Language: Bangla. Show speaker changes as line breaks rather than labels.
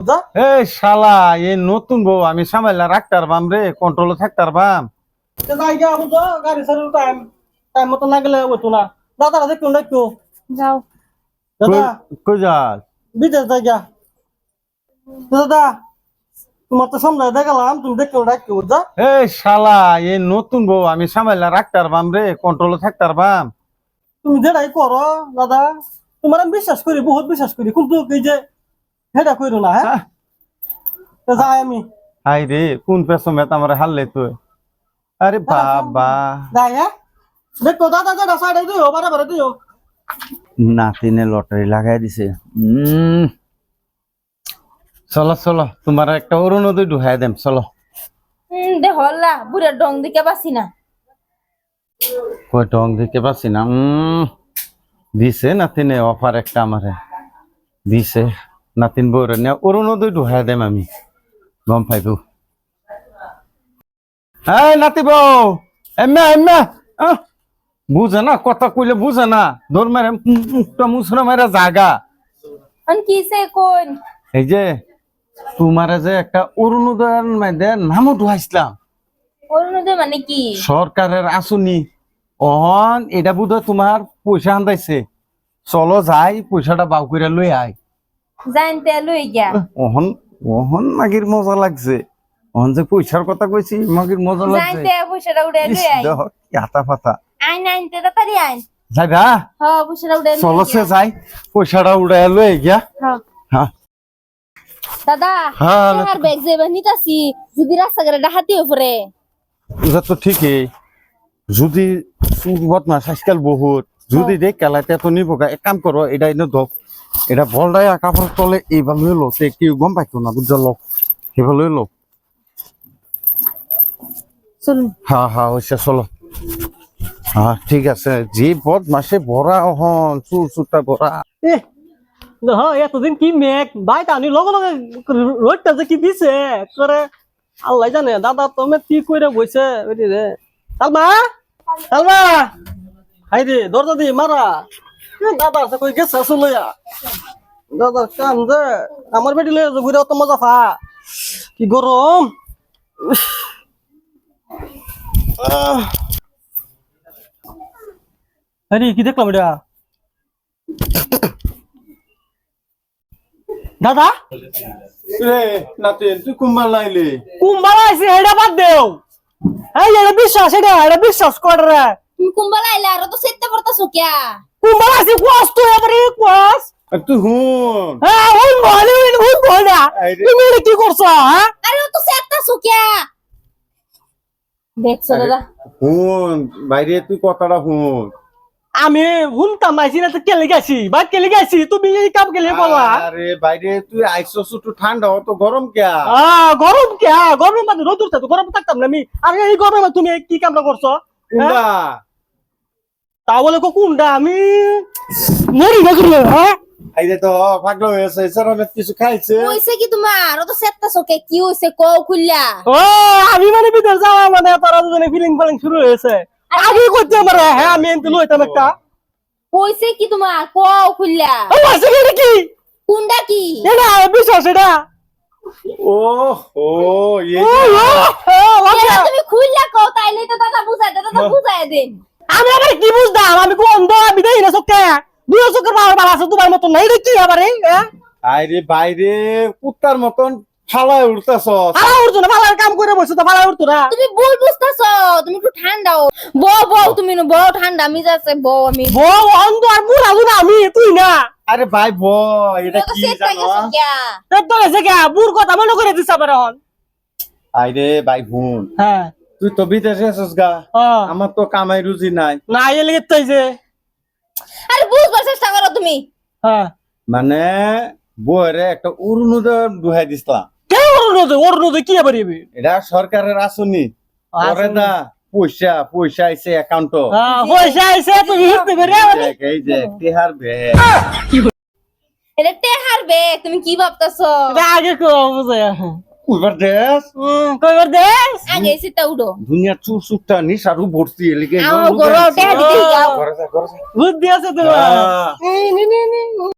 যা
এই শালা এই নতুন বউ আমি সামাইলা রাখতে পারবাম রে কন্ট্রোলে থাকতে পারবাম
তে যাই গিয়া বুঝো গাড়ি সারি টাইম টাইম মতো না গেলে হতো না। দাদা দেখো দেখো
যাও।
দাদা।
কই যাস?
বিদেশ যাই গিয়া দাদা তোমার তো সামনে দেখালাম তুমি দেখো ডাকো বুঝা
এই শালা এই নতুন বউ আমি সামাইলা রাখতে পারবাম রে কন্ট্রোলে থাকতে পারবাম
তুমি যেটাই করো দাদা তোমার আমি বিশ্বাস করি বহুত বিশ্বাস করি কিন্তু এই যে সেটা করো না হ্যাঁ। তো যাই আমি।
হাই রে কোন পেছনে আমার হারলে তুই? আরে বাবা।
যাই হ্যাঁ? দেখো দাদা দাদা সাইডে দিও বারে বারে দিও।
নাতিনে লটারি লাগাই দিছে। উম। চলো চলো তোমার একটা অরুণোদয় ঢুকাই দেম চলো।
দে হল্লা বুড়ার ডং দিকে পাসি না।
কই টং দিতে পারছি না? উম। দিছে নাতিনে অফার একটা আমারে। দিছে। নাতিন বউরে নে অরুণোদয় ঢুকাই দেম আমি। গম পাইবো এই নাতি বউ বুঝে না কথা কইলে বুঝে না। দৌড় মারে মুখটা মুছরা মারা জাগা।
কিসে কোন
এই যে তোমারে যে একটা অরুণোদয়ের মধ্যে নামও ঢুকাইছিলাম
অরুণোদয় মানে কি?
সরকারের আসনি অহন এটা বোধ তোমার পয়সা আন্দাইছে। চলো যাই পয়সাটা বাউ করে লই আয়।
জানতে লই গিয়া।
অহন অহন মাগির মজা লাগছে। যে পয়সার কথা কইছি মাগির মজা লাগছে।
জানতে পয়সাটা উড়ে
ইস,
লই আই
দেখ, কি আতা পাতা
আইন আইনতে তাড়াতাড়ি আইন।
যাই ভা
পয়সাটা উড়ে লই
চলো সে যাই পয়সাটা উড়াই লই গিয়া।
হ।
হ্যাঁ।
দাদা
হ্যাঁ
ব্যাগ যে নিতাছি যদি রাস্তা করে ডাহাতি উপরে
এটা তো ঠিকই। যদি সুরবত আজকাল বহুত। যদি দেখ কেলাতে তো নিব এক কাম করো এটা এনে দক এটা বলটাই কাপড় তলে এইভাবে লো তে কেউ গম পাইতো না বুঝছ লোক সেভাবে লো
চলুন।
হ্যাঁ হ্যাঁ ওইসে চলো হ্যাঁ ঠিক আছে। যে বদ মাসে ভরা হন চুল চুটা ভরা
এতদিন কি মেঘ? ভাই টানি লগে লগে রোডটা যে কি দিছে? করে আল্লাহ জানে দাদা তুমি কি কইরা বইছে? ওইটি রে তালমা তালমা হাই রে দরজা দি মারা। দাদা আছে কই গেছে আসলে দাদা কাম যে আমার বেটি লয়ে যে ঘুরে অত মজা ফা। কি গরম। আরে কি দেখলাম এটা? দাদা?
রে নাতিন তুই কুম্বাল লাইলি?
কুম্বালা আছে এটা বাদ দেও। এই এটা বিশ্বাস এটা এটা বিশ্বাস কর রে?
তুমি কুম্বালা আইলা আর তো সেটতে পড়তাছো কিয়া?
কুম্বালা আছে কোয়াস তো এবারে কোয়াস?
তুই হুন।
হ্যাঁ হুন বলে হুন বলে। তুমি কি করছ হ্যাঁ?
আরে ও তো সেটতাছো কিয়া দেখছ দাদা।
হুন বাইরে তুই কথাটা হুন।
আমি হুনতাম মাইছি না তো কেলে গেছি? বাদ কেলে গেছি? তুমি এই কাম কেলে বলা?
আরে বাইরে তুই আইসো একটু ঠান্ডা অত গরম কেয়া
আহ গরম কে? গরম মানে রোদ তো গরম থাকতাম না আমি। আর এই গরমে তুমি কি কামটা করছ?
কুন্ডা
তা বলে কোনটা? আমি মরি গেছি হ্যাঁ?
এই তো পাগল হয়েছে কিছু খাইছে।
কি তোমার? ও তো সেটতাছো কে কি হইছে? কও খুললা
ও আমি মানে বিদেশ যাওয়া মানে তারা দুজনে ফিলিং ফিলিং শুরু হয়েছে। আগে করতে আমার হ্যাঁ আমি এনতে লইতাম একটা।
কইছে কি তোমার? কও খুললা
ও আছে কি কি
কোনটা কি?
এটা বিশ্বাস এটা।
ও ও
লজ্জা।
এটা তুমি খুললা কও তাইলে তো দাদা বুঝাই দাদা তো বুঝাই দেন।
আমি আবার কি বুঝতাম আমি কোন অন্ধ আমি দেই না চোখে। দুই চোখের পাওয়ার বালা আছে তোমার মতো নাই এটা কি আবার এই?
আরে বাইরে কুত্তার মতন ফালায় উঠতেছ
ফালা উঠতো না ফালার কাম করে বসে তো ফালা উঠতো না।
তুমি ভুল বুঝতাছো তুমি একটু ঠান্ডা হও। বউ বউ তুমি নো বউ ঠান্ডা আমি যাচ্ছে বউ আমি।
বউ অন্ধ আর বুড়া বুড়া আমি তুই না।
আরে ভাই বয় এটা
তো
কি জানো?
কিয়া
তো এসে কে বুড় কথা মনে করে দিস আবার এখন।
আরে ভাই বোন
হ্যাঁ।
তুই তো বিদেশে আছিস গা।
ও,
আমার তো কামাই রুজি নাই।
না এ লেগে তাই যে।
আরে বুঝবার চেষ্টা করো তুমি।
হ্যাঁ।
মানে বউরে একটা অরুণোদয় দুহাই দিছিলাম।
কে ওর নদে কি আবার এবি?
এটা সরকারের আসনি করে না পয়সা পয়সা আইছে অ্যাকাউন্ট
হ্যাঁ পয়সা আইছে তুমি হিটতে করে
এই যে টিহার ব্যাগ
এটা টেহার বেগ তুমি কি ভাবতাছো?
এটা আগে কো বুঝে।
উইবার দেশ
কইবার দেশ
আগে সেটা উঠো
দুনিয়া চুর চুরটা নিশারু ভর্তি এলিগে
গরো টেহা দিতে
ঘরে যা
বুদ্ধি আছে তোমার। নে, নে, নে।